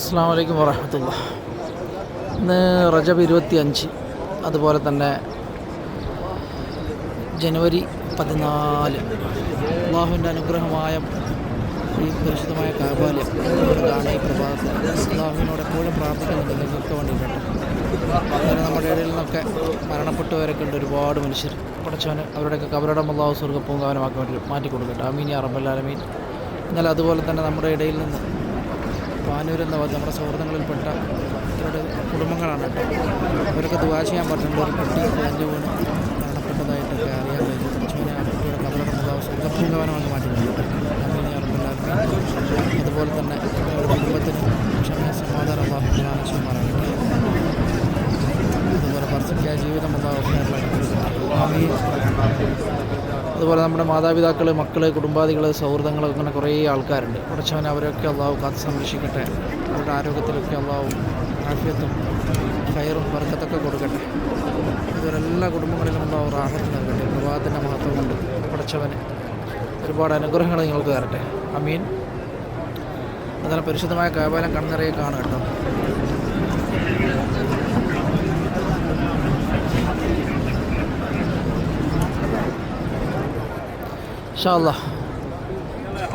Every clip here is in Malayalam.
അസ്സാം വലൈക്കും വറഹമത്തുള്ള. ഇന്ന് റജബ് ഇരുപത്തി അഞ്ച് അതുപോലെ തന്നെ ജനുവരി പതിനാല്. അള്ളാഹുവിന്റെ അനുഗ്രഹമായ ഈ പരിശുദ്ധമായ കാബാലയം കാണുന്ന ഈ പ്രഭാതത്തിൽ അള്ളാഹുവിനോട് എപ്പോഴും പ്രാർത്ഥിക്കുന്നുണ്ട്. നിങ്ങൾക്ക് വേണ്ടിയിട്ട് അങ്ങനെ നമ്മുടെ ഇടയിൽ നിന്നൊക്കെ മരണപ്പെട്ടവരൊക്കെ ഉണ്ട് ഒരുപാട് മനുഷ്യർ. പഠിച്ചവന് അവരുടെയൊക്കെ കബരുടെ അള്ളാഹു സ്വർഗപ്പൂങ്കാവനമാക്കി വേണ്ടി മാറ്റി കൊടുക്കട്ടെ അമീൻ അറബല്ലാലമീൻ എന്നാൽ അതുപോലെ തന്നെ നമ്മുടെ ഇടയിൽ നിന്ന് പാനൂർ എന്ന നമ്മുടെ സുഹൃത്തുക്കളിൽപ്പെട്ട ഇവരുടെ കുടുംബങ്ങളാണ് അവരൊക്കെ ദുവാ ചെയ്യാൻ പറഞ്ഞിട്ടുണ്ട് ഒരു കുട്ടി കുഴഞ്ഞു വീണ് മരണപ്പെട്ടതായിട്ടൊക്കെ അറിയാൻ കഴിഞ്ഞു. കുറച്ചുകൂടി ആ കുട്ടിയുടെ കബറുടെ മുഖാവ് സ്വർഗഭൂങ്കവനമാക്കി മാറ്റിയിട്ടുണ്ട് അങ്ങനെ റബ്ബല്ലാലമീൻ അതുപോലെ തന്നെ അവരുടെ കുടുംബത്തിന് ക്ഷമ സമാധാനം പ്രധാന ചെയ്യുമാറാകട്ടെ അതുപോലെ വർദ്ധിക്കുക ജീവിതം അമീൻ അതുപോലെ നമ്മുടെ മാതാപിതാക്കൾ മക്കൾ കുടുംബാദികൾ സൗഹൃദങ്ങൾ അങ്ങനെ കുറേ ആൾക്കാരുണ്ട്. കുറച്ചവൻ അവരൊക്കെ അള്ളാഹു കാത്ത് സംരക്ഷിക്കട്ടെ. അവരുടെ ആരോഗ്യത്തിലൊക്കെ അള്ളാഹു ആഫിയത്തും ഫയറും വർക്കത്തൊക്കെ കൊടുക്കട്ടെ. ഇവരെല്ലാ കുടുംബങ്ങളിലും അള്ളാഹു റാഹത്ത് നൽകട്ടെ. വിവാഹത്തിന്റെ മഹത്വം കൊണ്ട് പഠിച്ചവന് ഒരുപാട് അനുഗ്രഹങ്ങൾ നിങ്ങൾക്ക് തരട്ടെ. അമീൻ. അതിനെ പരിശുദ്ധമായ കാബാലം കണ്ണിറയെ കാണുക കേട്ടോ. ഷാല്ല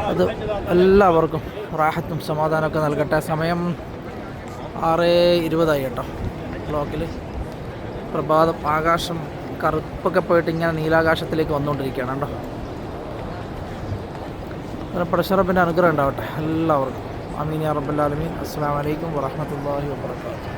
അത് എല്ലാവർക്കും റാഹത്തും സമാധാനമൊക്കെ നൽകട്ടെ. സമയം ആറ് ഇരുപതായി കേട്ടോ. ബ്ലോക്കിൽ പ്രഭാതം ആകാശം കറുപ്പൊക്കെ പോയിട്ട് ഇങ്ങനെ നീലാകാശത്തിലേക്ക് വന്നുകൊണ്ടിരിക്കുകയാണ് കേട്ടോ. അങ്ങനെ പടശറപ്പിന്റെ അനുഗ്രഹം ഉണ്ടാവട്ടെ. എല്ലാവർക്കും. അമീൻ യാ റബ്ബല്ലാലമീൻ അസ്സാം വലൈക്കും വറഹമത്തല്ലാഹി വാബർക്കാത്തു